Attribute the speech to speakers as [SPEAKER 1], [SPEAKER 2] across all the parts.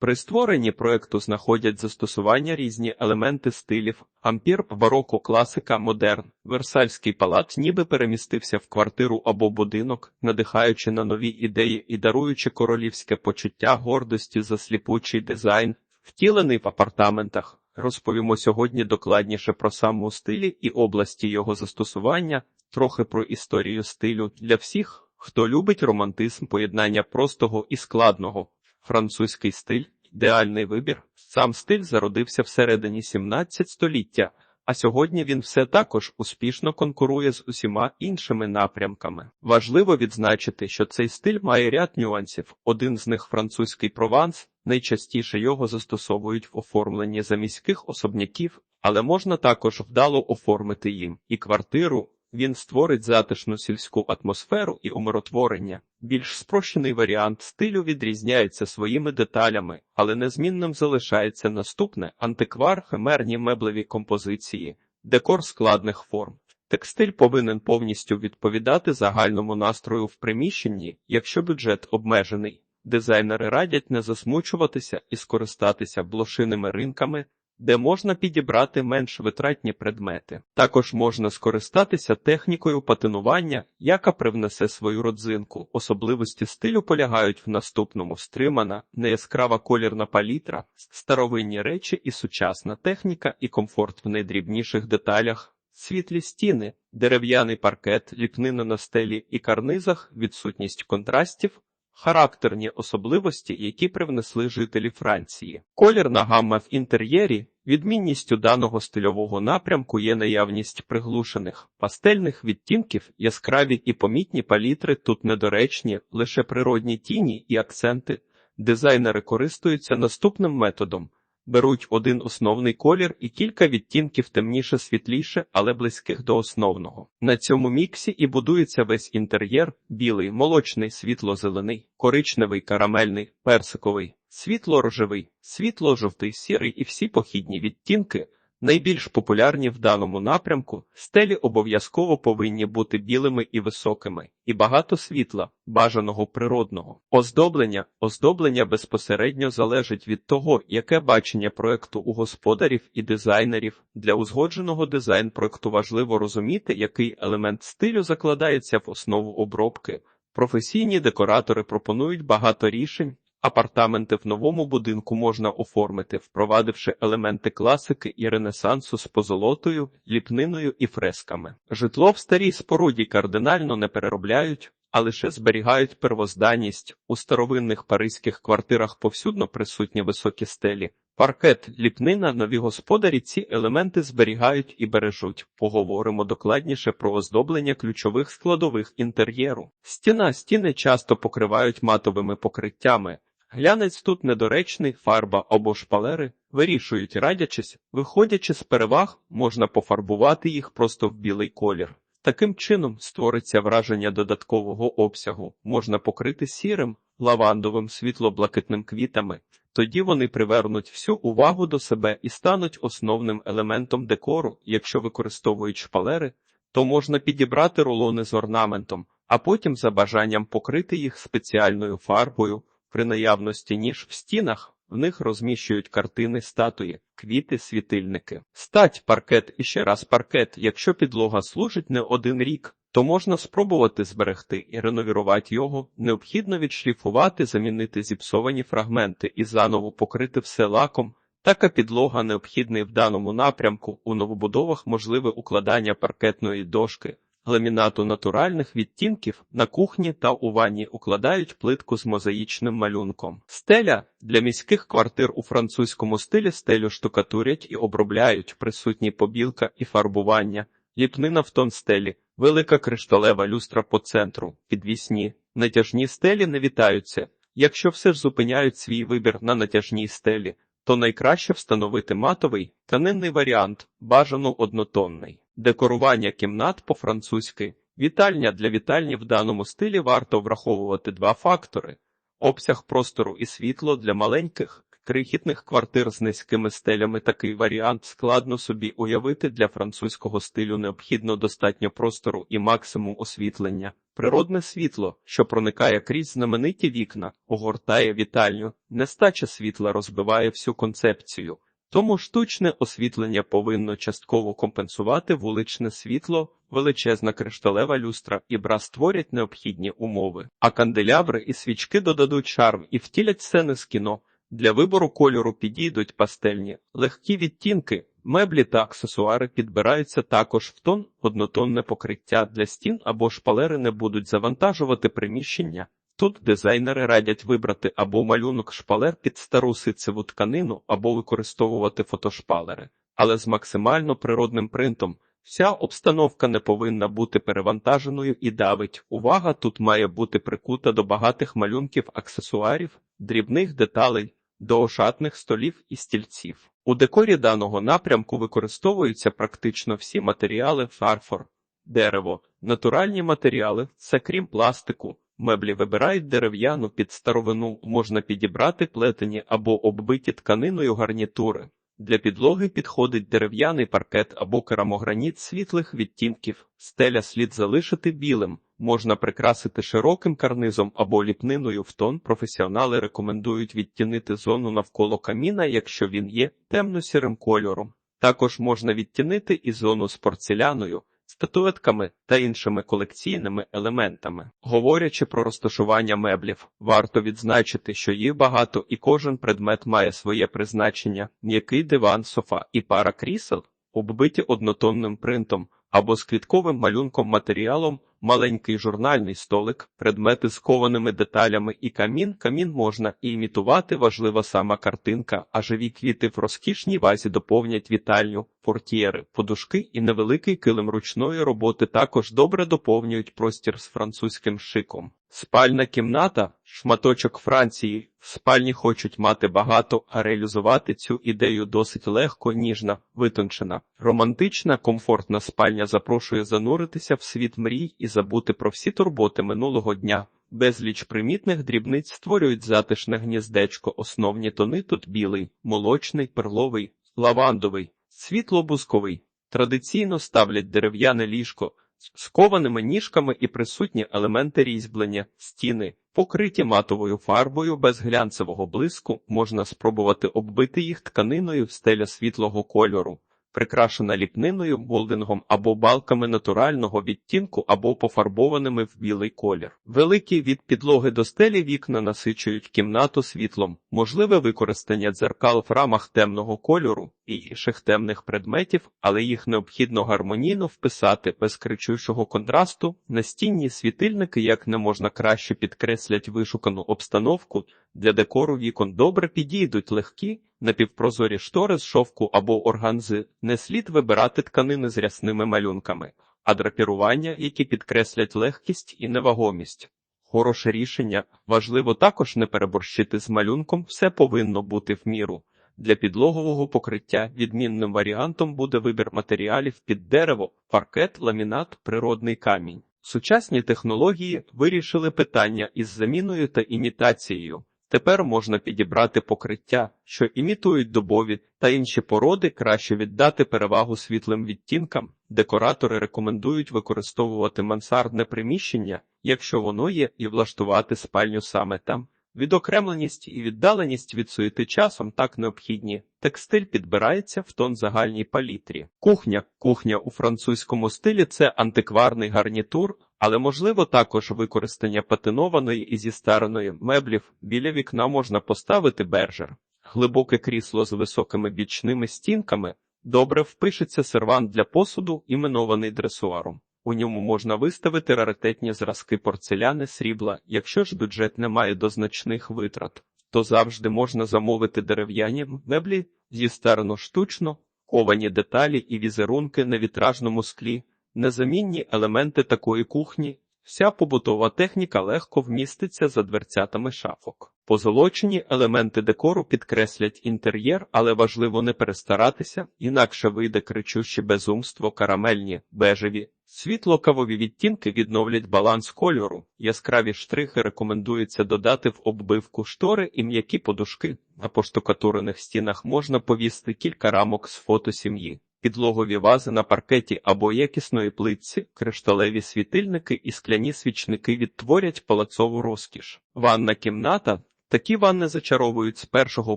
[SPEAKER 1] При створенні проекту знаходять застосування різні елементи стилів: ампір, бароко, класика, модерн. Версальський палац ніби перемістився в квартиру або будинок, надихаючи на нові ідеї і даруючи королівське почуття гордості за сліпучий дизайн, втілений в апартаментах. Розповімо сьогодні докладніше про саму стилі і області його застосування, трохи про історію стилю для всіх, хто любить романтизм поєднання простого і складного. Французький стиль ідеальний вибір. Сам стиль зародився всередині 17 століття, а сьогодні він все також успішно конкурує з усіма іншими напрямками. Важливо відзначити, що цей стиль має ряд нюансів. Один з них французький прованс. Найчастіше його застосовують в оформленні заміських особняків, але можна також вдало оформити їм і квартиру. Він створить затишну сільську атмосферу і умиротворення. Більш спрощений варіант стилю відрізняється своїми деталями, але незмінним залишається наступне антиквар, химерні меблеві композиції, декор складних форм. Текстиль повинен повністю відповідати загальному настрою в приміщенні, якщо бюджет обмежений. Дизайнери радять не засмучуватися і скористатися блошиними ринками, де можна підібрати менш витратні предмети. Також можна скористатися технікою патинування, яка привнесе свою родзинку. Особливості стилю полягають в наступному стримана, неяскрава колірна палітра, старовинні речі і сучасна техніка і комфорт в найдрібніших деталях. Світлі стіни, дерев'яний паркет, ліпнина на стелі і карнизах, відсутність контрастів, характерні особливості, які привнесли жителі Франції. Колірна гамма в інтер'єрі. Відмінністю даного стильового напрямку є наявність приглушених пастельних відтінків, яскраві і помітні палітри тут недоречні, лише природні тіні і акценти. Дизайнери користуються наступним методом. Беруть один основний колір і кілька відтінків темніше світліше, але близьких до основного. На цьому міксі і будується весь інтер'єр: білий, молочний, світло-зелений, коричневий, карамельний, персиковий, світло-рожевий, світло-жовтий, сірий і всі похідні відтінки. Найбільш популярні в даному напрямку стелі обов'язково повинні бути білими і високими, і багато світла, бажаного природного. Оздоблення оздоблення безпосередньо залежить від того, яке бачення проекту у господарів і дизайнерів. Для узгодженого дизайн проекту важливо розуміти, який елемент стилю закладається в основу обробки. Професійні декоратори пропонують багато рішень. Апартаменти в новому будинку можна оформити, впровадивши елементи класики і ренесансу з позолотою, ліпниною і фресками. Житло в старій споруді кардинально не переробляють, а лише зберігають первозданність. У старовинних паризьких квартирах повсюдно присутні високі стелі. Паркет, ліпнина, нові господарі ці елементи зберігають і бережуть. Поговоримо докладніше про оздоблення ключових складових інтер'єру. Стіна стіни часто покривають матовими покриттями. Глянець тут недоречний, фарба або шпалери вирішують, радячись, виходячи з переваг, можна пофарбувати їх просто в білий колір. Таким чином створиться враження додаткового обсягу, можна покрити сірим, лавандовим, світло-блакитним квітами. Тоді вони привернуть всю увагу до себе і стануть основним елементом декору. Якщо використовують шпалери, то можна підібрати рулони з орнаментом, а потім за бажанням покрити їх спеціальною фарбою. При наявності ніж в стінах в них розміщують картини, статуї, квіти, світильники. Стать паркет і ще раз паркет. Якщо підлога служить не один рік, то можна спробувати зберегти і реновірувати його. Необхідно відшліфувати, замінити зіпсовані фрагменти і заново покрити все лаком. Така підлога необхідний в даному напрямку. У новобудовах можливе укладання паркетної дошки ламінату натуральних відтінків на кухні та у ванні укладають плитку з мозаїчним малюнком. Стеля для міських квартир у французькому стилі стелю штукатурять і обробляють присутні побілка і фарбування, ліпнина в тон стелі, велика кришталева люстра по центру, підвісні, натяжні стелі не вітаються. Якщо все ж зупиняють свій вибір на натяжній стелі, то найкраще встановити матовий тканинний варіант, бажано однотонний. Декорування кімнат по-французьки. Вітальня для вітальні в даному стилі варто враховувати два фактори: обсяг простору і світло для маленьких, крихітних квартир з низькими стелями. Такий варіант складно собі уявити для французького стилю необхідно достатньо простору і максимум освітлення. Природне світло, що проникає крізь знамениті вікна, огортає вітальню, нестача світла розбиває всю концепцію. Тому штучне освітлення повинно частково компенсувати вуличне світло, величезна кришталева люстра і бра створять необхідні умови, а канделябри і свічки додадуть шарм і втілять сцени з кіно. Для вибору кольору підійдуть пастельні, легкі відтінки, меблі та аксесуари підбираються також в тон, однотонне покриття для стін або шпалери не будуть завантажувати приміщення. Тут дизайнери радять вибрати або малюнок шпалер під стару ситцеву тканину, або використовувати фотошпалери, але з максимально природним принтом. Вся обстановка не повинна бути перевантаженою і давить. Увага тут має бути прикута до багатих малюнків аксесуарів, дрібних деталей, до ошатних столів і стільців. У декорі даного напрямку використовуються практично всі матеріали фарфор, дерево, натуральні матеріали, це крім пластику. Меблі вибирають дерев'яну під старовину, можна підібрати плетені або оббиті тканиною гарнітури. Для підлоги підходить дерев'яний паркет або керамограніт світлих відтінків, стеля слід залишити білим, можна прикрасити широким карнизом або ліпниною в тон. Професіонали рекомендують відтінити зону навколо каміна, якщо він є темно-сірим кольором. Також можна відтінити і зону з порцеляною, статуетками та іншими колекційними елементами. Говорячи про розташування меблів, варто відзначити, що їх багато і кожен предмет має своє призначення: м'який диван, софа і пара крісел, оббиті однотонним принтом або з квітковим малюнком матеріалом, маленький журнальний столик, предмети з кованими деталями і камін. Камін можна і імітувати важлива сама картинка, а живі квіти в розкішній вазі доповнять вітальню, портьєри, подушки і невеликий килим ручної роботи також добре доповнюють простір з французьким шиком. Спальна кімната, шматочок Франції. В спальні хочуть мати багато, а реалізувати цю ідею досить легко, ніжна, витончена. Романтична, комфортна спальня запрошує зануритися в світ мрій і забути про всі турботи минулого дня. Безліч примітних дрібниць створюють затишне гніздечко. Основні тони тут білий, молочний, перловий, лавандовий, світло-бузковий. Традиційно ставлять дерев'яне ліжко з кованими ніжками і присутні елементи різьблення, стіни, покриті матовою фарбою без глянцевого блиску, можна спробувати оббити їх тканиною стеля світлого кольору, прикрашена ліпниною, молдингом або балками натурального відтінку або пофарбованими в білий колір. Великі від підлоги до стелі вікна насичують кімнату світлом, можливе використання дзеркал в рамах темного кольору і інших темних предметів, але їх необхідно гармонійно вписати без кричущого контрасту. Настінні світильники як не можна краще підкреслять вишукану обстановку. Для декору вікон добре підійдуть легкі, напівпрозорі штори з шовку або органзи. Не слід вибирати тканини з рясними малюнками, а драпірування, які підкреслять легкість і невагомість. Хороше рішення важливо також не переборщити з малюнком, все повинно бути в міру. Для підлогового покриття відмінним варіантом буде вибір матеріалів під дерево, паркет, ламінат, природний камінь. Сучасні технології вирішили питання із заміною та імітацією. Тепер можна підібрати покриття, що імітують добові та інші породи, краще віддати перевагу світлим відтінкам. Декоратори рекомендують використовувати мансардне приміщення, якщо воно є, і влаштувати спальню саме там. Відокремленість і віддаленість від суєти часом так необхідні. Текстиль підбирається в тон загальній палітрі. Кухня. Кухня у французькому стилі це антикварний гарнітур, але можливо також використання патинованої і зістареної меблів. Біля вікна можна поставити бержер. Глибоке крісло з високими бічними стінками. Добре впишеться сервант для посуду, іменований дресуаром. У ньому можна виставити раритетні зразки порцеляни срібла. Якщо ж бюджет не має до значних витрат, то завжди можна замовити дерев'яні меблі зістарено штучно, ковані деталі і візерунки на вітражному склі, незамінні елементи такої кухні. Вся побутова техніка легко вміститься за дверцятами шафок. Позолочені елементи декору підкреслять інтер'єр, але важливо не перестаратися, інакше вийде кричуще безумство, карамельні, бежеві. Світло-кавові відтінки відновлять баланс кольору. Яскраві штрихи рекомендується додати в оббивку штори і м'які подушки. На поштукатурених стінах можна повісти кілька рамок з фото сім'ї. підлогові вази на паркеті або якісної плитці, кришталеві світильники і скляні свічники відтворять палацову розкіш. Ванна кімната такі ванни зачаровують з першого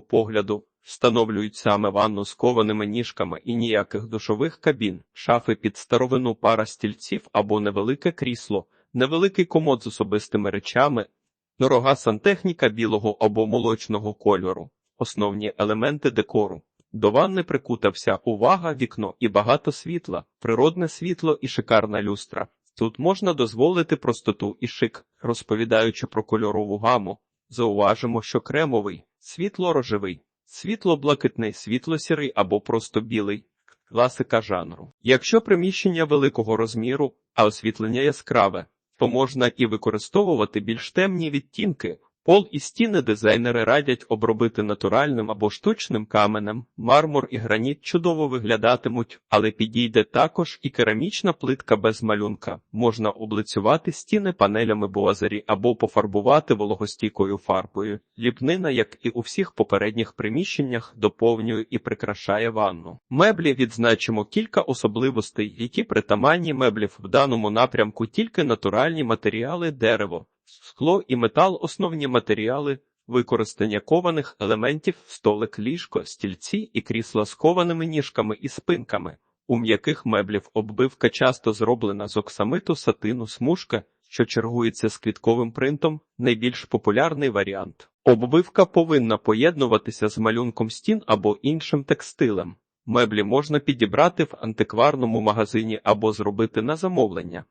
[SPEAKER 1] погляду. Встановлюють саме ванну з кованими ніжками і ніяких душових кабін, шафи під старовину пара стільців або невелике крісло, невеликий комод з особистими речами, дорога сантехніка білого або молочного кольору, основні елементи декору. До ванни прикута вся увага, вікно і багато світла, природне світло і шикарна люстра. Тут можна дозволити простоту і шик, розповідаючи про кольорову гаму. Зауважимо, що кремовий, світло-рожевий, світло-блакитний, світло-сірий або просто білий. Класика жанру. Якщо приміщення великого розміру, а освітлення яскраве, то можна і використовувати більш темні відтінки. Пол і стіни дизайнери радять обробити натуральним або штучним каменем, мармур і граніт чудово виглядатимуть, але підійде також і керамічна плитка без малюнка. Можна облицювати стіни панелями буазері або пофарбувати вологостійкою фарбою. Ліпнина, як і у всіх попередніх приміщеннях, доповнює і прикрашає ванну. Меблі відзначимо кілька особливостей, які притаманні меблів в даному напрямку тільки натуральні матеріали дерево. Скло і метал основні матеріали, використання кованих елементів, столик, ліжко, стільці і крісла з кованими ніжками і спинками. У м'яких меблів оббивка часто зроблена з оксамиту сатину смужка, що чергується з квітковим принтом, найбільш популярний варіант. Оббивка повинна поєднуватися з малюнком стін або іншим текстилем. Меблі можна підібрати в антикварному магазині або зробити на замовлення.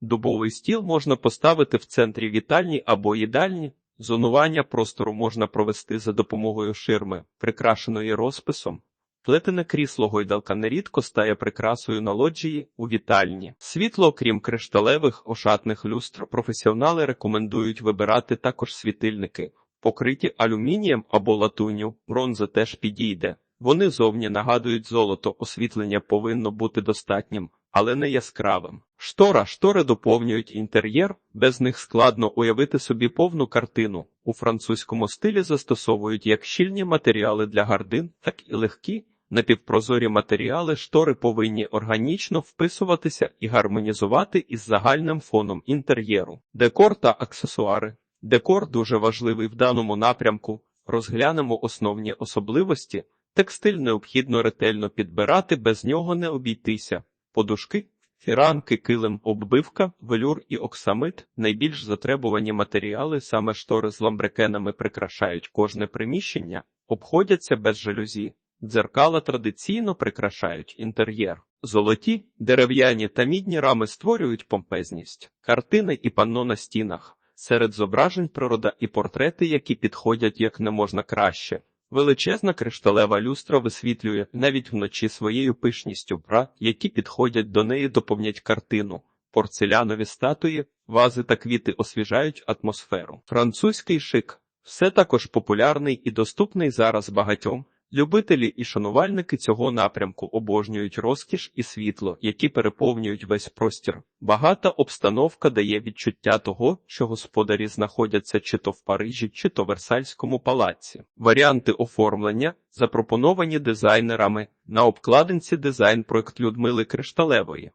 [SPEAKER 1] Дубовий стіл можна поставити в центрі вітальні або їдальні. Зонування простору можна провести за допомогою ширми, прикрашеної розписом. Плетене крісло гойдалка нерідко стає прикрасою на лоджії у вітальні. Світло, крім кришталевих ошатних люстр, професіонали рекомендують вибирати також світильники, покриті алюмінієм або латунню, бронза теж підійде. Вони зовні нагадують золото, освітлення повинно бути достатнім, але не яскравим. Штора, штори доповнюють інтер'єр, без них складно уявити собі повну картину. У французькому стилі застосовують як щільні матеріали для гардин, так і легкі. Напівпрозорі матеріали штори повинні органічно вписуватися і гармонізувати із загальним фоном інтер'єру. Декор та аксесуари. Декор дуже важливий в даному напрямку. Розглянемо основні особливості. Текстиль необхідно ретельно підбирати, без нього не обійтися. Подушки, фіранки, килим, оббивка, велюр і оксамит найбільш затребувані матеріали, саме штори з ламбрекенами прикрашають кожне приміщення, обходяться без жалюзі. Дзеркала традиційно прикрашають інтер'єр. Золоті, дерев'яні та мідні рами створюють помпезність, картини і панно на стінах. Серед зображень природа і портрети, які підходять як не можна краще. Величезна кришталева люстра висвітлює навіть вночі своєю пишністю бра, які підходять до неї, доповнять картину. Порцелянові статуї, вази та квіти освіжають атмосферу. Французький шик все також популярний і доступний зараз багатьом. Любителі і шанувальники цього напрямку обожнюють розкіш і світло, які переповнюють весь простір. Багата обстановка дає відчуття того, що господарі знаходяться чи то в Парижі, чи то в Версальському палаці. Варіанти оформлення запропоновані дизайнерами на обкладинці дизайн проект Людмили Кришталевої.